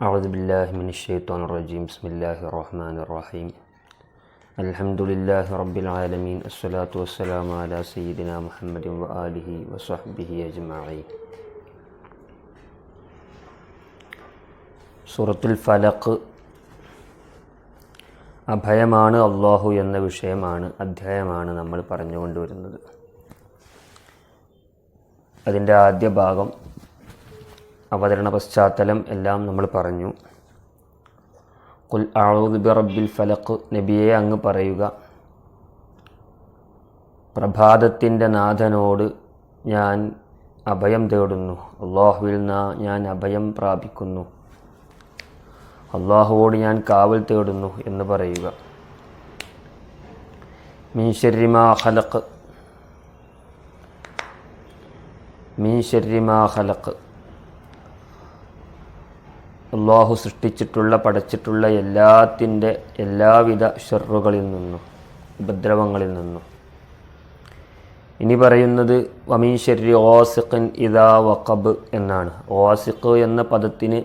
أعوذ بالله من الشيطان الرجيم بسم الله الرحمن الرحيم الحمد لله رب العالمين الصلاة والسلام على سيدنا محمد وآله وصحبه أجمعين സൂറത്തുൽ ഫലക്ക് അഭയമാണ് അള്ളാഹു എന്ന വിഷയമാണ് അധ്യായമാണ് നമ്മൾ പറഞ്ഞുകൊണ്ടുവരുന്നത് അതിൻ്റെ ആദ്യ ഭാഗം അവതരണ പശ്ചാത്തലം എല്ലാം നമ്മൾ പറഞ്ഞു. കുൽ ബി റബ്ബിൽ ഫലഖ് നബിയെ അങ്ങ് പറയുക പ്രഭാതത്തിന്റെ നാഥനോട് ഞാൻ അഭയം തേടുന്നു. അള്ളാഹുവിൽ നിന്ന ഞാൻ അഭയം പ്രാപിക്കുന്നു. അള്ളാഹുവോട് ഞാൻ കാവൽ തേടുന്നു എന്ന് പറയുക. മീശരിമാ ഹലക്ക് മീശരിമാ ഹലക്ക് അള്ളാഹു സൃഷ്ടിച്ചിട്ടുള്ള പടച്ചിട്ടുള്ള എല്ലാത്തിന്റെ എല്ലാവിധ ഷെറുകളിൽ നിന്നും ഉപദ്രവങ്ങളിൽ നിന്നും. ഇനി പറയുന്നത് വമീൻ ഓസിഖൻ ഇദാ വഖബ് എന്നാണ്. ഓസിഖ് എന്ന പദത്തിന്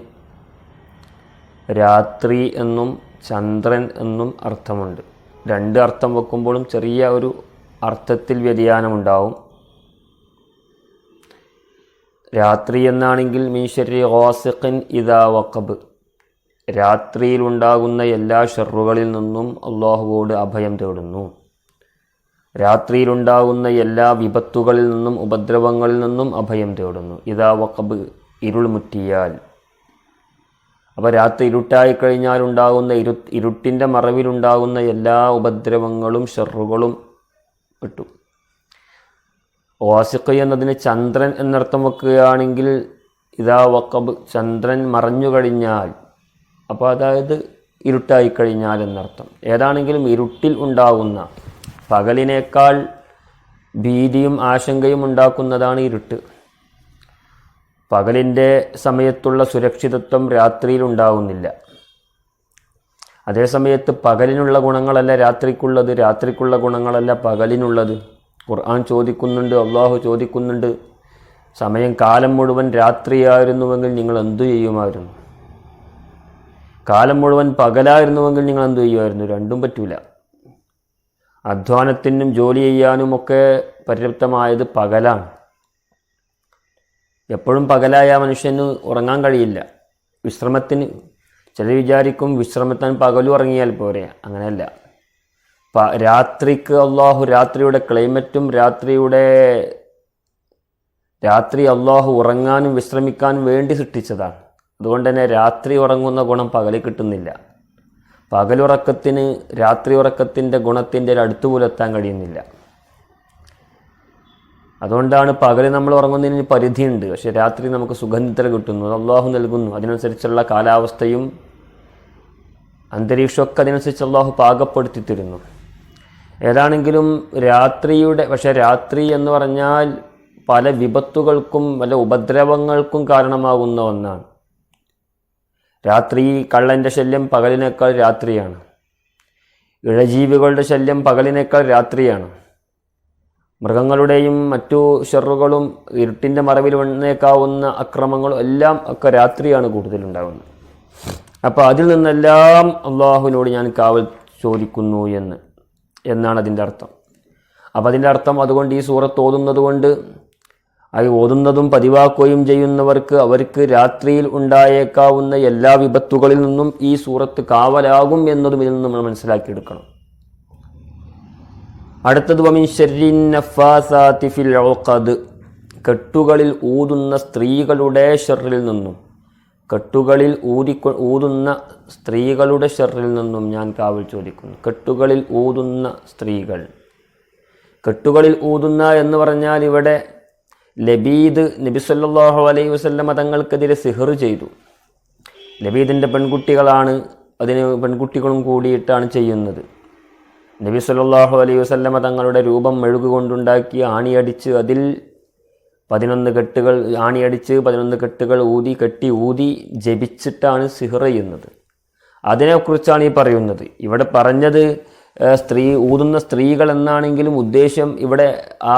രാത്രി എന്നും ചന്ദ്രൻ എന്നും അർത്ഥമുണ്ട്. രണ്ട് അർത്ഥം വെക്കുമ്പോഴും ചെറിയ ഒരു അർത്ഥത്തിൽ വ്യതിയാനമുണ്ടാവും. രാത്രി എന്നാണെങ്കിൽ മീശരി ഓസിഖിൻ ഇതാ വക്കബ് രാത്രിയിലുണ്ടാകുന്ന എല്ലാ ഷെറുകളിൽ നിന്നും അള്ളാഹുവോട് അഭയം തേടുന്നു. രാത്രിയിലുണ്ടാകുന്ന എല്ലാ വിപത്തുകളിൽ നിന്നും ഉപദ്രവങ്ങളിൽ നിന്നും അഭയം തേടുന്നു. ഇതാ വക്കബ് ഇരുൾ മുറ്റിയാൽ. അപ്പോൾ രാത്രി ഇരുട്ടായി കഴിഞ്ഞാൽ ഉണ്ടാകുന്ന ഇരു ഇരുട്ടിന്റെ മറവിലുണ്ടാകുന്ന എല്ലാ ഉപദ്രവങ്ങളും ഷെറുകളും കിട്ടും ഓസിഖ് എന്നതിന് ചന്ദ്രൻ എന്നർത്ഥം വെക്കുകയാണെങ്കിൽ ഇതാ വക്കബ് ചന്ദ്രൻ മറഞ്ഞു കഴിഞ്ഞാൽ അപ്പോൾ അതായത് ഇരുട്ടായി കഴിഞ്ഞാൽ എന്നർത്ഥം. ഏതാണെങ്കിലും ഇരുട്ടിൽ ഉണ്ടാകുന്ന പകലിനേക്കാൾ ഭീതിയും ആശങ്കയും ഉണ്ടാക്കുന്നതാണ് ഇരുട്ട്. പകലിന്റെ സമയത്തുള്ള സുരക്ഷിതത്വം രാത്രിയിൽ ഉണ്ടാകുന്നില്ല അതേസമയത്ത് പകലിനുള്ള ഗുണങ്ങളല്ല രാത്രിക്കുള്ളത് രാത്രിക്കുള്ള ഗുണങ്ങളല്ല പകലിനുള്ളത്. ഖുർആൻ ചോദിക്കുന്നുണ്ട് അള്ളാഹു ചോദിക്കുന്നുണ്ട്. സമയം കാലം മുഴുവൻ രാത്രിയായിരുന്നുവെങ്കിൽ നിങ്ങൾ എന്തു ചെയ്യുമായിരുന്നു? കാലം മുഴുവൻ പകലായിരുന്നുവെങ്കിൽ നിങ്ങൾ എന്തു ചെയ്യുമായിരുന്നു? രണ്ടും പറ്റൂല. അധ്വാനത്തിനും ജോലി ചെയ്യാനുമൊക്കെ പര്യാപ്തമായത് പകലാണ്. എപ്പോഴും പകലായ മനുഷ്യന് ഉറങ്ങാൻ കഴിയില്ല. വിശ്രമത്തിന് ചിലർ വിചാരിക്കും വിശ്രമത്താൻ പകലും ഉറങ്ങിയാൽ പോരെ. അങ്ങനെയല്ല. രാത്രിക്ക് അള്ളാഹു രാത്രിയുടെ ക്ലൈമറ്റും രാത്രിയുടെ രാത്രി അള്ളാഹു ഉറങ്ങാനും വിശ്രമിക്കാനും വേണ്ടി സൃഷ്ടിച്ചതാണ്. അതുകൊണ്ട് തന്നെ രാത്രി ഉറങ്ങുന്ന ഗുണം പകലിൽ കിട്ടുന്നില്ല. പകലുറക്കത്തിന് രാത്രി ഉറക്കത്തിന്റെ ഗുണത്തിന്റെ അടുത്ത് പുലർത്താൻ കഴിയുന്നില്ല. അതുകൊണ്ടാണ് പകൽ നമ്മൾ ഉറങ്ങുന്നതിന് പരിധിയുണ്ട്. പക്ഷേ രാത്രി നമുക്ക് സുഗന്ധിത്ര കിട്ടുന്നു അള്ളാഹു നൽകുന്നു. അതിനനുസരിച്ചുള്ള കാലാവസ്ഥയും അന്തരീക്ഷമൊക്കെ അതിനനുസരിച്ച് അള്ളാഹു പാകപ്പെടുത്തി തരുന്നു. ഏതാണെങ്കിലും രാത്രിയുടെ പക്ഷേ രാത്രി എന്ന് പറഞ്ഞാൽ പല വിപത്തുകൾക്കും പല ഉപദ്രവങ്ങൾക്കും കാരണമാകുന്ന ഒന്നാണ്. രാത്രി കള്ളന്റെ ശല്യം പകലിനേക്കാൾ രാത്രിയാണ്. ഇഴജീവികളുടെ ശല്യം പകലിനേക്കാൾ രാത്രിയാണ്. മൃഗങ്ങളുടെയും മറ്റു ഷെറുകളും ഇരുട്ടിന്റെ മറവിൽ വന്നേക്കാവുന്ന അക്രമങ്ങളും എല്ലാം ഒക്കെ രാത്രിയാണ് കൂടുതലുണ്ടാകുന്നത്. അപ്പോൾ അതിൽ നിന്നെല്ലാം അള്ളാഹുവിനോട് ഞാൻ കാവൽ ചോദിക്കുന്നു എന്ന്. എന്നാണ് അതിന്റെ അർത്ഥം. അപ്പോൾ അതിന്റെ അർത്ഥം അതുകൊണ്ട് ഈ സൂറത്ത് ഓതുന്നത് കൊണ്ട് അത് ഓതുന്നതും പതിവാക്കുകയും ചെയ്യുന്നവർക്ക് അവർക്ക് രാത്രിയിൽ ഉണ്ടായേക്കാവുന്ന എല്ലാ വിപത്തുകളിൽ നിന്നും ഈ സൂറത്ത് കാവലാകും എന്നതും ഇതിൽ നിന്ന് നമ്മൾ മനസ്സിലാക്കിയെടുക്കണം. അടുത്തത് ഫിൽ കെട്ടുകളിൽ ഊതുന്ന സ്ത്രീകളുടെ ഷെറിൽ നിന്നും. കെട്ടുകളിൽ ഊതിക്കൊ ഊതുന്ന സ്ത്രീകളുടെ ഷെറിൽ നിന്നും ഞാൻ കാവൽ ചോദിക്കുന്നു. കെട്ടുകളിൽ ഊതുന്ന സ്ത്രീകൾ. കെട്ടുകളിൽ ഊതുന്ന എന്ന് പറഞ്ഞാൽ ഇവിടെ ലബീദ് നബി സല്ലാഹു അലൈഹി വസല്ലമ തങ്ങൾക്കെതിരെ സിഹർ ചെയ്തു. ലബീദിന്റെ പെൺകുട്ടികളാണ് അതിന് പെൺകുട്ടികളും കൂടിയിട്ടാണ് ചെയ്യുന്നത്. നബി സല്ലാഹു അലൈഹി വസല്ലമ തങ്ങളുടെ രൂപം മെഴുകുകൊണ്ടുണ്ടാക്കി ആണിയടിച്ച് അതിൽ പതിനൊന്ന് കെട്ടുകൾ ആണിയടിച്ച് പതിനൊന്ന് കെട്ടുകൾ ഊതി കെട്ടി ഊതി ജപിച്ചിട്ടാണ് സിഹർ ചെയ്യുന്നത്. അതിനെക്കുറിച്ചാണ് ഈ പറയുന്നത്. ഇവിടെ പറഞ്ഞത് സ്ത്രീ ഊതുന്ന സ്ത്രീകൾ എന്നാണെങ്കിലും ഉദ്ദേശം ഇവിടെ ആ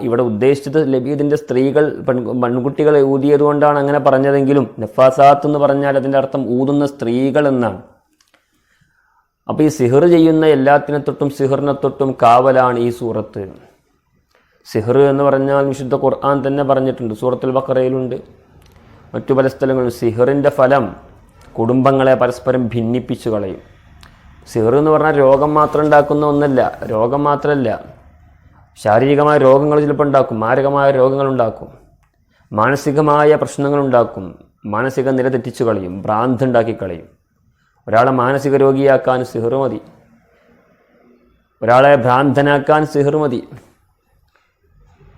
ഇവിടെ ഉദ്ദേശിച്ചത് ലബീദിന്റെ സ്ത്രീകൾ പെൺ പെൺകുട്ടികളെ ഊതിയത് കൊണ്ടാണ് അങ്ങനെ പറഞ്ഞതെങ്കിലും നഫാസാത്ത് എന്ന് പറഞ്ഞാൽ അതിന്റെ അർത്ഥം ഊതുന്ന സ്ത്രീകൾ എന്നാണ്. അപ്പോൾ ഈ സിഹർ ചെയ്യുന്ന എല്ലാത്തിനെ തൊട്ടും സിഹറിനെ തൊട്ടും കാവലാണ് ഈ സൂറത്ത്. സിഹർ എന്ന് പറഞ്ഞാൽ വിശുദ്ധ ഖുർആൻ തന്നെ പറഞ്ഞിട്ടുണ്ട്. സൂറത്തുൽ ബക്കറയിലുണ്ട് മറ്റു പല സ്ഥലങ്ങളിലും സിഹറിന്റെ ഫലം കുടുംബങ്ങളെ പരസ്പരം ഭിന്നിപ്പിച്ചു കളയും. സിഹർ എന്ന് പറഞ്ഞാൽ രോഗം മാത്രം ഉണ്ടാക്കുന്ന ഒന്നല്ല. രോഗം മാത്രമല്ല ശാരീരികമായ രോഗങ്ങൾ ചിലപ്പോൾ ഉണ്ടാക്കും. മാരകമായ രോഗങ്ങൾ ഉണ്ടാക്കും. മാനസികമായ പ്രശ്നങ്ങൾ ഉണ്ടാക്കും. മാനസിക നില തെറ്റിച്ചു കളയും. ഭ്രാന്ത് ഉണ്ടാക്കി കളയും. ഒരാളെ മാനസിക രോഗിയാക്കാൻ സിഹർ മതി. ഒരാളെ ഭ്രാന്തനാക്കാൻ സിഹർ മതി.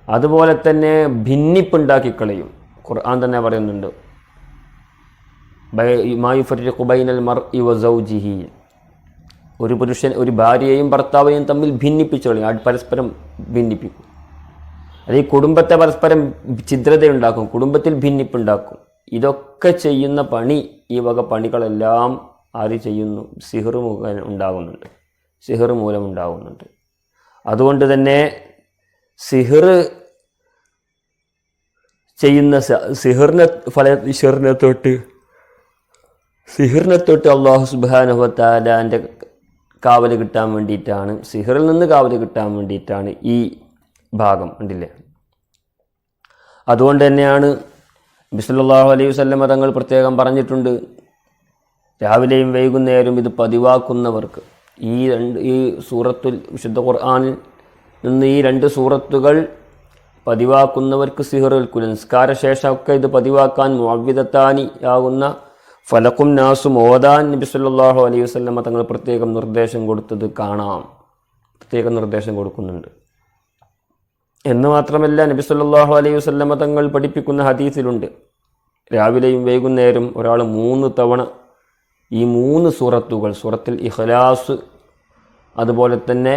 അതുപോലെ തന്നെ ഭിന്നിപ്പുണ്ടാക്കി കളയും ഖുർആൻ തന്നെ പറയുന്നുണ്ട്. ബൈനൽ മർ സൗജിഹി. ഒരു പുരുഷൻ ഒരു ഭാര്യയെയും ഭർത്താവിനെയും തമ്മിൽ ഭിന്നിപ്പിച്ചു കളയും പരസ്പരം ഭിന്നിപ്പിക്കും. അത് ഈ കുടുംബത്തെ പരസ്പരം ഛിദ്രതയുണ്ടാക്കും കുടുംബത്തിൽ ഭിന്നിപ്പുണ്ടാക്കും. ഇതൊക്കെ ചെയ്യുന്ന പണി ഈ വക പണികളെല്ലാം ആര് ചെയ്യുന്നു? സിഹർ മുഖേന ഉണ്ടാകുന്നുണ്ട് സിഹർ മൂലം ഉണ്ടാകുന്നുണ്ട് അതുകൊണ്ട് തന്നെ സിഹർ ചെയ്യുന്ന സിഹറിനെ ഫല സിഹറിനെ തൊട്ട് സിഹറിനെ തൊട്ട് അള്ളാഹു സുബാനുഹത്താലാന്റെ കാവൽ കിട്ടാൻ വേണ്ടിയിട്ടാണ് സിഹറിൽ നിന്ന് കാവൽ കിട്ടാൻ വേണ്ടിയിട്ടാണ് ഈ ഭാഗം ഉണ്ടില്ലേ അതുകൊണ്ട് തന്നെയാണ് ബിസ്ലാഹു അലൈഹി വസല്ലമ തങ്ങൾ പ്രത്യേകം പറഞ്ഞിട്ടുണ്ട് രാവിലെയും വൈകുന്നേരവും ഇത് പതിവാക്കുന്നവർക്ക്. ഈ രണ്ട് ഈ സൂറത്തുൽ വിശുദ്ധ ഖുർആനിൽ നിന്ന് ഈ രണ്ട് സൂറത്തുകൾ പതിവാക്കുന്നവർക്ക് സിഹറുൽ നിസ്കാര ശേഷമൊക്കെ ഇത് പതിവാക്കാൻ മുഅവ്വിദത്താനി ആകുന്ന ഫലക്കും നാസും ഓതാൻ നബി സല്ലാഹു അലൈഹി വസല്ലമ തങ്ങൾ പ്രത്യേകം നിർദ്ദേശം കൊടുത്തത് കാണാം. പ്രത്യേകം നിർദ്ദേശം കൊടുക്കുന്നുണ്ട്. എന്ന് മാത്രമല്ല നബി സല്ലാഹു അലൈഹി വസല്ലമ തങ്ങൾ പഠിപ്പിക്കുന്ന ഹദീസിലുണ്ട്. രാവിലെയും വൈകുന്നേരം ഒരാൾ മൂന്ന് തവണ ഈ മൂന്ന് സൂറത്തുകൾ സൂറത്തിൽ ഇഖ്ലാസ് അതുപോലെ തന്നെ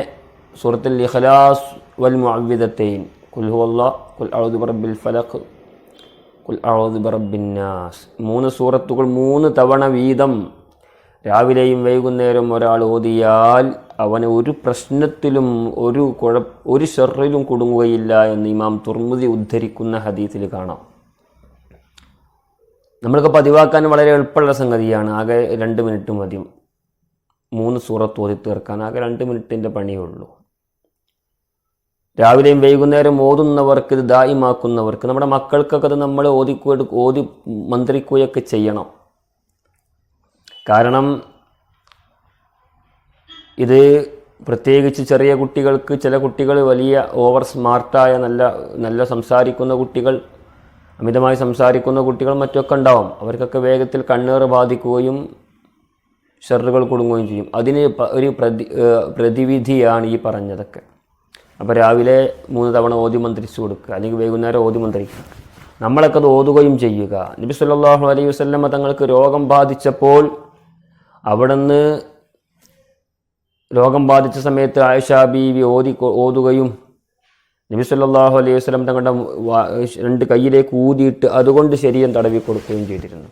സൂറത്തിൽ ഇഖ്ലാസ് വൽ മുഅവ്വിദത്തൈൻ കുൽ ഹുവല്ലാ കുൽ അഊദു ബിറബ്ബിൽ ഫലഖ് കുൽ അഊദു ബിറബ്ബിന്നാസ് മൂന്ന് സൂറത്തുകൾ മൂന്ന് തവണ വീതം. രാവിലെയും വൈകുന്നേരം ഒരാൾ ഓതിയാൽ അവന് ഒരു പ്രശ്നത്തിലും ഒരു കുഴ ഒരു ഷെറിലും കുടുങ്ങുകയില്ല എന്ന് ഇമാം തുർമുദി ഉദ്ധരിക്കുന്ന ഹദീസിൽ കാണാം. നമ്മൾക്ക് പതിവാക്കാൻ വളരെ എളുപ്പമുള്ള സംഗതിയാണ് ആകെ രണ്ട് മിനിറ്റ് മതി. മൂന്ന് സൂറത്ത് ഓതി തീർക്കാൻ ആകെ രണ്ട് മിനിറ്റിന്റെ പണിയേ ഉള്ളൂ. രാവിലെയും വൈകുന്നേരം ഓതുന്നവർക്ക് ഇത് ദായിമാക്കുന്നവർക്ക് നമ്മുടെ മക്കൾക്കൊക്കെ അത് നമ്മൾ ഓതിക്കു ഓതി മന്ത്രിക്കുകയൊക്കെ ചെയ്യണം. കാരണം ഇത് പ്രത്യേകിച്ച് ചെറിയ കുട്ടികൾക്ക് ചില കുട്ടികൾ വലിയ ഓവർ സ്മാർട്ടായ നല്ല നല്ല സംസാരിക്കുന്ന കുട്ടികൾ അമിതമായി സംസാരിക്കുന്ന കുട്ടികൾ മറ്റൊക്കെ ഉണ്ടാവും. അവർക്കൊക്കെ വേഗത്തിൽ കണ്ണേറ് ബാധിക്കുകയും ഷെറുകൾ കുടുങ്ങുകയും ചെയ്യും. അതിന് ഒരു പ്രതി പ്രതിവിധിയാണ് ഈ പറഞ്ഞതൊക്കെ. അപ്പോൾ രാവിലെ മൂന്ന് തവണ ഓതി മന്ത്രിച്ചു കൊടുക്കുക. അല്ലെങ്കിൽ വൈകുന്നേരം ഓതി മന്ത്രിക്കുക. നമ്മളൊക്കെ അത് ഓതുകയും ചെയ്യുക. നബി സല്ലാഹു അലൈഹി വസ്ലമ തങ്ങൾക്ക് രോഗം ബാധിച്ചപ്പോൾ അവിടുന്ന് രോഗം ബാധിച്ച സമയത്ത് ആയിഷ ബീവി ഓതി ഓതുകയും നബി സല്ലാഹു അലൈഹി വസ്ലം തങ്ങളുടെ രണ്ട് കയ്യിലേക്ക് ഊതിയിട്ട് അതുകൊണ്ട് ശരീരം തടവി കൊടുക്കുകയും ചെയ്തിരുന്നു.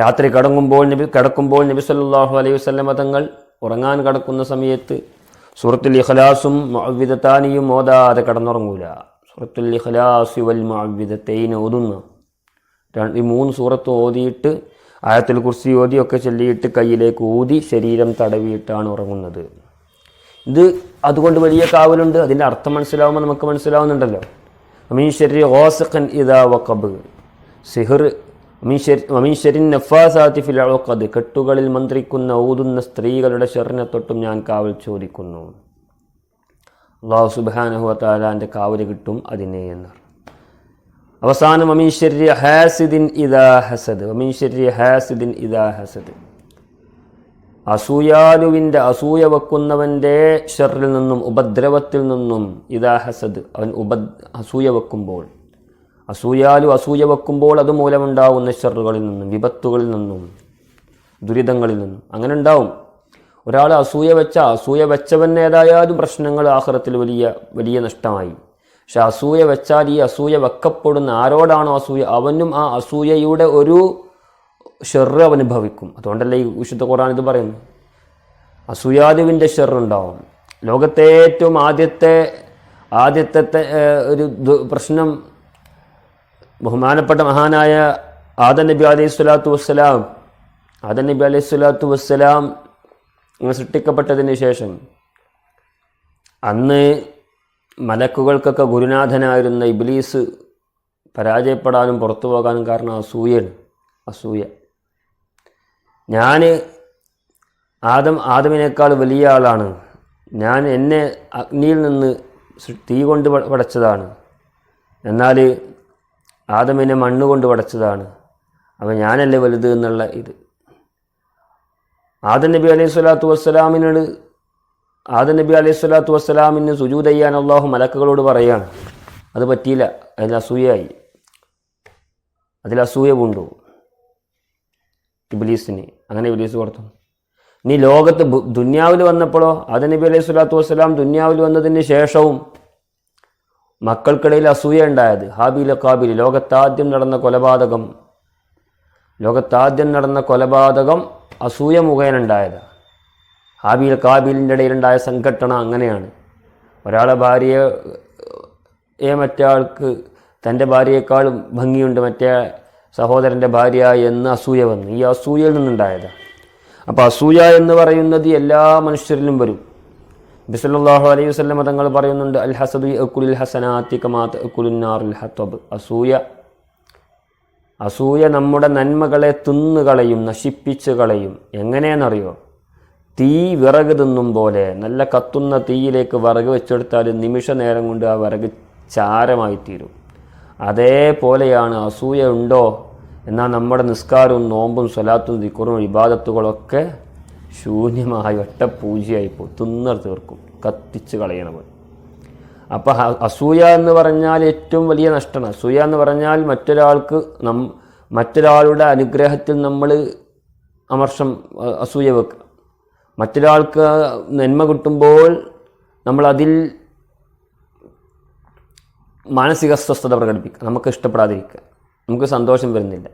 രാത്രി കിടങ്ങുമ്പോൾ നബി കിടക്കുമ്പോൾ നബി സല്ലാഹു അലൈഹി വസ്ലമ തങ്ങൾ ഉറങ്ങാൻ കിടക്കുന്ന സമയത്ത് സൂറത്തുൽ ഇഖ്ലാസും മഅവിദത്താനിയും ഓതാതെ കടന്നുറങ്ങൂല. സൂറത്തുൽ ഇഖ്ലാസി വൽ മുഅവ്വിദത്തൈൻ ഓതുന്നു. ഈ മൂന്ന് സൂറത്ത് ഓതിയിട്ട് ആയത്തിൽ കുർസി ഓതിയൊക്കെ ചൊല്ലിയിട്ട് കയ്യിലേക്ക് ഊതി ശരീരം തടവിയിട്ടാണ് ഉറങ്ങുന്നത്. ഇത് അതുകൊണ്ട് വലിയ കാവലുണ്ട്. അതിന്റെ അർത്ഥം മനസ്സിലാവുമ്പോൾ നമുക്ക് മനസ്സിലാവുന്നുണ്ടല്ലോ. അമീൻ ശരി ഓസഖൻ ഇതാ വക്കബ് സിഹർ ഫിൽ കെട്ടുകളിൽ മന്ത്രിക്കുന്ന ഊതുന്ന സ്ത്രീകളുടെ ഷെറിനെ തൊട്ടും ഞാൻ കാവൽ ചോദിക്കുന്നു. അള്ളാഹു സുബാനഹു കാവൽ കിട്ടും അതിനെ എന്ന്. അവസാനം അമീശ്വര്യ ഹാസിദിൻ ഇദാ ഹസദ് അമീശ്വര്യ ഹാസിദിൻ ഇദാ ഹസദ് അസൂയാലുവിന്റെ അസൂയ വെക്കുന്നവന്റെ ഷെറിൽ നിന്നും ഉപദ്രവത്തിൽ നിന്നും ഇദാ ഹസദ് അവൻ ഉപ അസൂയ വെക്കുമ്പോൾ അസൂയാലു അസൂയ വെക്കുമ്പോൾ അതുമൂലമുണ്ടാവുന്ന ഷെറുകളിൽ നിന്നും വിപത്തുകളിൽ നിന്നും ദുരിതങ്ങളിൽ നിന്നും അങ്ങനെ ഉണ്ടാവും. ഒരാൾ അസൂയ വെച്ച അസൂയ വെച്ചവൻ ഏതായാലും പ്രശ്നങ്ങൾ ആഹ്റത്തിൽ വലിയ വലിയ നഷ്ടമായി. പക്ഷെ അസൂയ വെച്ചാൽ ഈ അസൂയ വെക്കപ്പെടുന്ന ആരോടാണോ അസൂയ അവനും ആ അസൂയയുടെ ഒരു ഷെറ് അവനുഭവിക്കും. അതുകൊണ്ടല്ലേ ഈ വിശുദ്ധ ഖുർആൻ ഇത് പറയുന്നു അസൂയാദുവിന്റെ ഷെറുണ്ടാവും ലോകത്തെ ഏറ്റവും ആദ്യത്തെ ആദ്യത്തെ ഒരു പ്രശ്നം ബഹുമാനപ്പെട്ട മഹാനായ ആദൻ നബി അലൈഹി സ്വലാത്തു വസ്സലാം. ആദൻ നബി അലൈഹി സ്വലാത്തു വസ്സലാം സൃഷ്ടിക്കപ്പെട്ടതിന് ശേഷം അന്ന് മലക്കുകൾക്കൊക്കെ ഗുരുനാഥനായിരുന്ന ഇബ്ലീസ് പരാജയപ്പെടാനും പുറത്തു പോകാനും കാരണം അസൂയയാണ്. അസൂയ. ഞാൻ ആദം ആദമിനേക്കാൾ വലിയ ആളാണ്. ഞാൻ എന്നെ അഗ്നിയിൽ നിന്ന് തീ കൊണ്ട് പടച്ചതാണ്. എന്നാൽ ആദമിനെ മണ്ണ് കൊണ്ട് പടച്ചതാണ്. അപ്പം ഞാനല്ലേ വലുത് എന്നുള്ള ഇത്. ആദം നബി അലൈഹി സ്വലാത്തു വസ്സലാമിനോട് ആദം നബി അലൈഹി സ്വലാത്തു വസ്സലാമിന് സുജൂദ് ചെയ്യാൻ അള്ളാഹു മലക്കുകളോട് പറയുകയാണ് അത് പറ്റിയില്ല. അതിൽ അസൂയായി അതിൽ അസൂയ കൊണ്ടു ഇബ്ലീസിന്. അങ്ങനെ ഇബ്ലീസ് കൊടുത്തു. നീ ലോകത്ത് ദുന്യാവിൽ വന്നപ്പോഴോ ആദം നബി അലൈഹി സ്വലാത്തു വസ്സലാം ദുന്യാവിൽ വന്നതിന് ശേഷവും മക്കൾക്കിടയിൽ അസൂയ ഉണ്ടായത്. ഹാബീല കാബിൽ ലോകത്താദ്യം നടന്ന കൊലപാതകം ലോകത്താദ്യം നടന്ന കൊലപാതകം അസൂയ മുഖേന ഹാബിൽ കാബീലിന്റെ ഇടയിലുണ്ടായ സംഘട്ടന അങ്ങനെയാണ്. ഒരാളെ ഭാര്യയെ മറ്റേ ആൾക്ക് തന്റെ ഭാര്യയെക്കാളും ഭംഗിയുണ്ട് മറ്റേ സഹോദരന്റെ ഭാര്യ എന്ന് അസൂയ വന്നു. ഈ അസൂയയിൽ നിന്നുണ്ടായതാണ് അപ്പോൾ അസൂയ എന്ന് പറയുന്നത് എല്ലാ മനുഷ്യരിലും വരും. ബിസല്ലാഹു അലൈഹി വസ്ലം തങ്ങൾ പറയുന്നുണ്ട് അൽ ഹസദു അക്കുലിൽ ഹസനാത്തി കമാത്ത് അക്കുലുന്നാറുൽ ഹത്തബ് അസൂയ അസൂയ നമ്മുടെ നന്മകളെ തിന്നുകളയും നശിപ്പിച്ച് കളയും എങ്ങനെയെന്നറിയോ തീ വിറക് തിന്നും പോലെ നല്ല കത്തുന്ന തീയിലേക്ക് വിറക് വെച്ചെടുത്താൽ നിമിഷ നേരം കൊണ്ട് ആ വിറക് ചാരമായി തീരും. അതേപോലെയാണ് അസൂയ ഉണ്ടോ? എന്നാൽ നമ്മുടെ നിസ്കാരവും നോമ്പും സ്വലാത്തും ദിക്കുറും ഇബാദത്തുകളൊക്കെ ശൂന്യമായി ഒറ്റപ്പൂജയായി പോകും തിന്നർ തീർക്കും. കത്തിച്ച് കളയണവൻ അപ്പോൾ അസൂയ എന്ന് പറഞ്ഞാൽ ഏറ്റവും വലിയ നഷ്ടമാണ് അസൂയ എന്ന് പറഞ്ഞാൽ മറ്റൊരാൾക്ക് നം മറ്റൊരാളുടെ അനുഗ്രഹത്തിൽ നമ്മൾ അമർഷം അസൂയ വെക്കുക മറ്റൊരാൾക്ക് നന്മ കിട്ടുമ്പോൾ നമ്മൾ അതിൽ മാനസിക അസ്വസ്ഥത പ്രകടിപ്പിക്കുക. നമുക്ക് ഇഷ്ടപ്പെടാതിരിക്കുക. നമുക്ക് സന്തോഷം വരുന്നില്ല.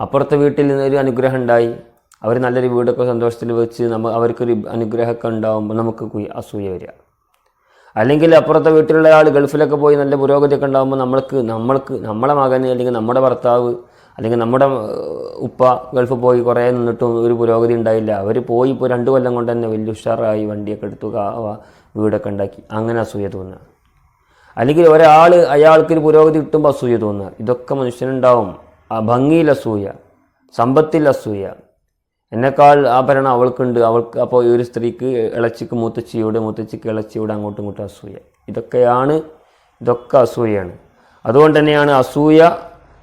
അപ്പുറത്തെ വീട്ടിൽ നിന്നൊരു അനുഗ്രഹം ഉണ്ടായി. അവർ നല്ലൊരു വീടൊക്കെ സന്തോഷത്തിൽ വെച്ച് നമ്മൾ അവർക്കൊരു അനുഗ്രഹമൊക്കെ ഉണ്ടാകുമ്പോൾ നമുക്ക് അസൂയ വരിക. അല്ലെങ്കിൽ അപ്പുറത്തെ വീട്ടിലുള്ള ആൾ ഗൾഫിലൊക്കെ പോയി നല്ല പുരോഗതിയൊക്കെ ഉണ്ടാകുമ്പോൾ നമ്മൾക്ക് നമ്മൾക്ക് നമ്മളെ മകന് അല്ലെങ്കിൽ നമ്മുടെ ഭർത്താവ് അല്ലെങ്കിൽ നമ്മുടെ ഉപ്പ ഗൾഫ് പോയി കുറേ നിന്നിട്ടും ഒരു പുരോഗതി ഉണ്ടായില്ല. അവർ പോയി ഇപ്പോൾ രണ്ട് കൊല്ലം കൊണ്ട് തന്നെ വലിയ ഉഷാറായി വണ്ടിയൊക്കെ എടുത്തു വീടൊക്കെ ഉണ്ടാക്കി. അങ്ങനെ അസൂയ തോന്നുക. അല്ലെങ്കിൽ ഒരാൾ അയാൾക്ക് ഒരു പുരോഗതി കിട്ടുമ്പോൾ അസൂയ തോന്നുക. ഇതൊക്കെ മനുഷ്യനുണ്ടാവും. ആ ഭംഗിയിൽ അസൂയ സമ്പത്തിൽ അസൂയ എന്നെക്കാൾ ആഭരണം അവൾക്കുണ്ട്. അവൾക്ക് അപ്പോൾ ഈ ഒരു സ്ത്രീക്ക് ഇളച്ചിക്ക് മൂത്തച്ചിയോട് മൂത്തച്ചിക്ക് ഇളച്ചിയോട് അങ്ങോട്ടും ഇങ്ങോട്ടും അസൂയ. ഇതൊക്കെയാണ് ഇതൊക്കെ അസൂയയാണ്. അതുകൊണ്ട് തന്നെയാണ് അസൂയ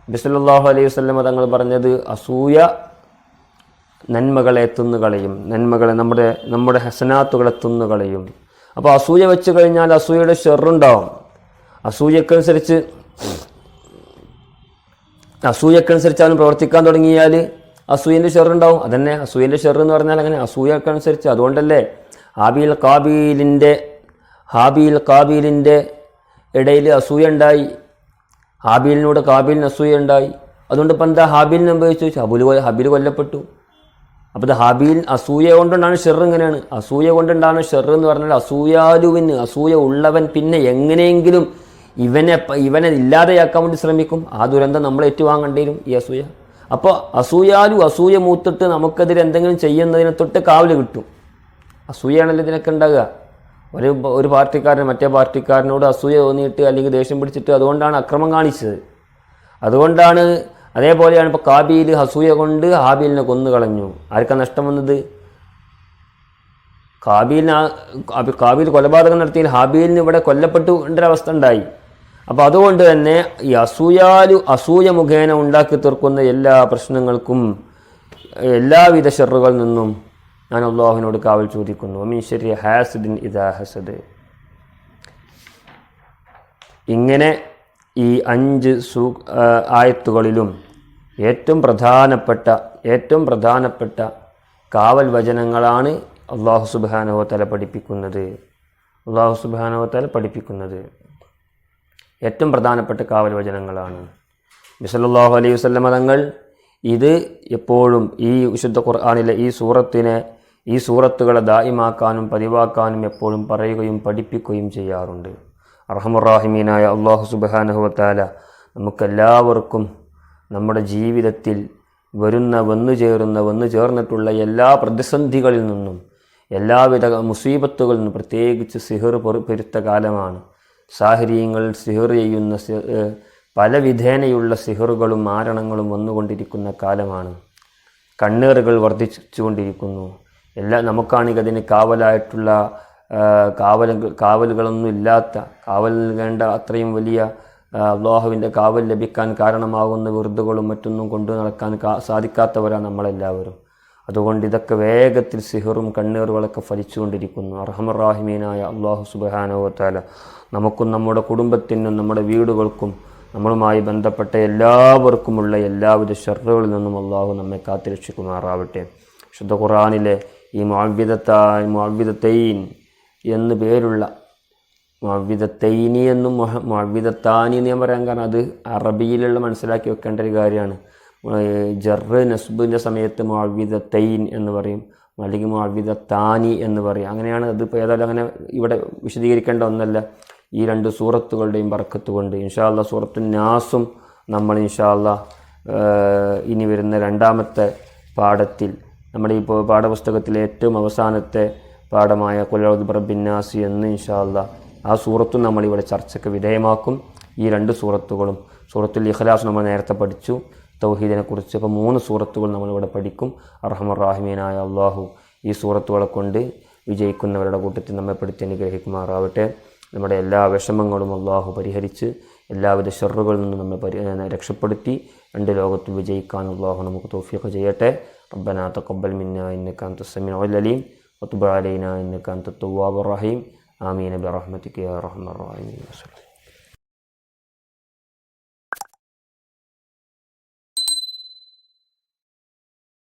ബിസലല്ലാഹു അലൈഹി വസല്ലമ തങ്ങൾ പറഞ്ഞത് അസൂയ നന്മകളെ തിന്നുകളയും നന്മകളെ നമ്മുടെ നമ്മുടെ ഹസനാത്തുകളെ തിന്നുകളയും. അപ്പോൾ അസൂയ വെച്ച് കഴിഞ്ഞാൽ അസൂയയുടെ ഷെറുണ്ടാവും അസൂയക്കനുസരിച്ച് അസൂയക്കനുസരിച്ചാണ് പ്രവർത്തിക്കാൻ തുടങ്ങിയാൽ അസൂയന്റെ ഷെറുണ്ടാവും അതന്നെ അസൂയന്റെ ഷെർ എന്ന് പറഞ്ഞാൽ അങ്ങനെ അസൂയക്കനുസരിച്ച്. അതുകൊണ്ടല്ലേ ഹാബീൽ കാബീലിന്റെ ഹാബിയിൽ കാബീലിന്റെ ഇടയിൽ അസൂയ ഉണ്ടായി. ഹാബീലിനോട് കാബീലിന് അസൂയ ഉണ്ടായി. അതുകൊണ്ട് ഇപ്പം എന്താ ഹാബീലിനെ ഉപയോഗിച്ചു ഹബുൽ കൊ- ഹബീൽ കൊല്ലപ്പെട്ടു. അപ്പോൾ ഇത് ഹാബീൽ അസൂയ കൊണ്ടുണ്ടാണ് ഷെർ ഇങ്ങനെയാണ്. അസൂയ കൊണ്ടുണ്ടാണ് ഷെർ എന്ന് പറഞ്ഞാൽ അസൂയാലുവിന് അസൂയ ഉള്ളവൻ പിന്നെ എങ്ങനെയെങ്കിലും ഇവനെ ഇവനെ ഇല്ലാതെയാക്കാൻ വേണ്ടി ശ്രമിക്കും. ആ ദുരന്തം നമ്മൾ ഏറ്റുവാങ്ങേണ്ടി വരും ഈ അസൂയ. അപ്പോൾ അസൂയാലു അസൂയ മൂത്തിട്ട് നമുക്കെതിരെ എന്തെങ്കിലും ചെയ്യുന്നതിനെ തൊട്ട് കാവൽ കിട്ടും. അസൂയാണല്ലോ ഇതിനൊക്കെ ഉണ്ടാകുക ഒരു ഒരു പാർട്ടിക്കാരൻ മറ്റേ പാർട്ടിക്കാരനോട് അസൂയ തോന്നിയിട്ട് അല്ലെങ്കിൽ ദേഷ്യം പിടിച്ചിട്ട് അതുകൊണ്ടാണ് അക്രമം കാണിച്ചത്. അതുകൊണ്ടാണ് അതേപോലെയാണ് ഇപ്പോൾ കാബീൽ അസൂയ കൊണ്ട് ഹാബിലിനെ കൊന്നു കളഞ്ഞു. ആർക്കാ നഷ്ടം വന്നത്? കാബീലിന് കാബീൽ കൊലപാതകം നടത്തിയാൽ ഹാബീലിന് ഇവിടെ കൊല്ലപ്പെട്ടു ഒരവസ്ഥ ഉണ്ടായി. അപ്പോൾ അതുകൊണ്ട് തന്നെ ഈ അസൂയാലു അസൂയ മുഖേന ഉണ്ടാക്കി തീർക്കുന്ന എല്ലാ പ്രശ്നങ്ങൾക്കും എല്ലാവിധ ഷെറുകളിൽ നിന്നും ഞാൻ അള്ളാഹുവിനോട് കാവൽ ചോദിക്കുന്നു. ശരി ഹാസിദിൻ ഹസദ്. ഇങ്ങനെ ഈ അഞ്ച് സൂ ആയത്തുകളിലും ഏറ്റവും പ്രധാനപ്പെട്ട ഏറ്റവും പ്രധാനപ്പെട്ട കാവൽ വചനങ്ങളാണ് അള്ളാഹു സുബാനോ തല പഠിപ്പിക്കുന്നത്. അള്ളാഹു സുബാനോ തല പഠിപ്പിക്കുന്നത്. ഏറ്റവും പ്രധാനപ്പെട്ട കാവൽ വചനങ്ങളാണ് ബിസലല്ലാഹു അലൈഹി വസല്ലമ തങ്ങൾ ഇത് എപ്പോഴും ഈ വിശുദ്ധ ഖുർആാനിലെ ഈ സൂറത്തിനെ ഈ സൂറത്തുകളെ ദായിമാക്കാനും പതിവാക്കാനും എപ്പോഴും പറയുകയും പഠിപ്പിക്കുകയും ചെയ്യാറുണ്ട്. അർഹമുറാഹിമീനായ അള്ളാഹു സുബാനഹുവത്താല നമുക്കെല്ലാവർക്കും നമ്മുടെ ജീവിതത്തിൽ വരുന്ന വന്നു ചേരുന്ന വന്നു ചേർന്നിട്ടുള്ള എല്ലാ പ്രതിസന്ധികളിൽ നിന്നും എല്ലാവിധ മുസീബത്തുകളിൽ നിന്നും പ്രത്യേകിച്ച് സിഹർ പെരുത്ത കാലമാണ്. സാഹചര്യങ്ങൾ സിഹർ ചെയ്യുന്ന പല വിധേനയുള്ള സിഹറുകളും മാരണങ്ങളും വന്നുകൊണ്ടിരിക്കുന്ന കാലമാണ്. കണ്ണീറുകൾ വർദ്ധിച്ചുകൊണ്ടിരിക്കുന്നു. എല്ലാ നമുക്കാണെങ്കിൽ അതിന് കാവലായിട്ടുള്ള കാവൽ കാവല കാവലുകളൊന്നും ഇല്ലാത്ത കാവൽ വേണ്ട അത്രയും വലിയ അള്ളാഹുവിന്റെ കാവൽ ലഭിക്കാൻ കാരണമാകുന്ന വെറുതുകളും മറ്റൊന്നും കൊണ്ടു നടക്കാൻ സാധിക്കാത്തവരാണ് നമ്മളെല്ലാവരും. അതുകൊണ്ട് ഇതൊക്കെ വേഗത്തിൽ സിഹറും കണ്ണീറുകളൊക്കെ ഫലിച്ചുകൊണ്ടിരിക്കുന്നു. അർഹമറാഹിമീനായ അള്ളാഹു സുബാനോത്താല നമുക്കും നമ്മുടെ കുടുംബത്തിനും നമ്മുടെ വീടുകൾക്കും നമ്മളുമായി ബന്ധപ്പെട്ട എല്ലാവർക്കുമുള്ള എല്ലാവിധ ഷെറുകളിൽ നിന്നും അള്ളാഹു നമ്മെ കാത്തിരക്ഷിക്കുമാറാവട്ടെ ശുദ്ധ ഖുറാനിലെ ഈ മുഅവ്വിദത്താ മാവിധത്തൈൻ എന്ന് പേരുള്ള മാവിധത്തൈനി എന്നും മാവിധത്താനി എന്ന് ഞാൻ പറയാൻ കാരണം അത് അറബിയിലുള്ള മനസ്സിലാക്കി വെക്കേണ്ട ഒരു കാര്യമാണ്. ജറ് നസ്ബിന്റെ സമയത്ത് മാവിധത്തൈൻ എന്ന് പറയും. അല്ലെങ്കിൽ മാവിധത്താനി എന്ന് പറയും. അങ്ങനെയാണ് അത് ഇപ്പോൾ ഏതായാലും അങ്ങനെ ഇവിടെ വിശദീകരിക്കേണ്ട ഒന്നല്ല. ഈ രണ്ട് സൂറത്തുകളുടെയും ബർക്കത്ത് കൊണ്ട് ഇൻഷാല്ല സൂറത്തു നാസും നമ്മൾ ഇൻഷാല്ല ഇനി വരുന്ന രണ്ടാമത്തെ പാഠത്തിൽ നമ്മുടെ ഈ പാഠപുസ്തകത്തിലെ ഏറ്റവും അവസാനത്തെ പാഠമായ കൊല്ലൗദ് ബിന്നാസി എന്ന് ഇൻഷാല്ല ആ സൂറത്തും നമ്മളിവിടെ ചർച്ചയ്ക്ക് വിധേയമാക്കും. ഈ രണ്ട് സൂറത്തുകളും സൂറത്തുൽ ഇഖ്ലാസ് നമ്മൾ നേരത്തെ പഠിച്ചു തൗഹീദിനെക്കുറിച്ച് അപ്പോൾ മൂന്ന് സൂറത്തുകൾ നമ്മളിവിടെ പഠിക്കും. അർഹമറാഹിമീനായ അള്ളാഹു ഈ സൂറത്തുകളെ കൊണ്ട് വിജയിക്കുന്നവരുടെ കൂട്ടത്തിൽ നമ്മെ പെടുത്തി അനുഗ്രഹിക്കുമാറാവട്ടെ. നമ്മുടെ എല്ലാ വിഷമങ്ങളും അള്ളാഹു പരിഹരിച്ച് എല്ലാവിധ ഷെറുകളിൽ നിന്നും നമ്മെ പരി രക്ഷപ്പെടുത്തി രണ്ട് ലോകത്തും വിജയിക്കാൻ അള്ളാഹു നമുക്ക് തോഫിയൊക്കെ ചെയ്യട്ടെ. റബ്ബനാ തക്കബൽ മിന്ന ഇന്നക്കാൻ തുസമിൻ അലീം. ഒത്തുബാലീന അലൈന ഇന്നക്കാൻ തുവാബ് റഹീം. ആമീൻ. അബി റഹ്മത്തിക്ക് റഹ്മർ റഹീം.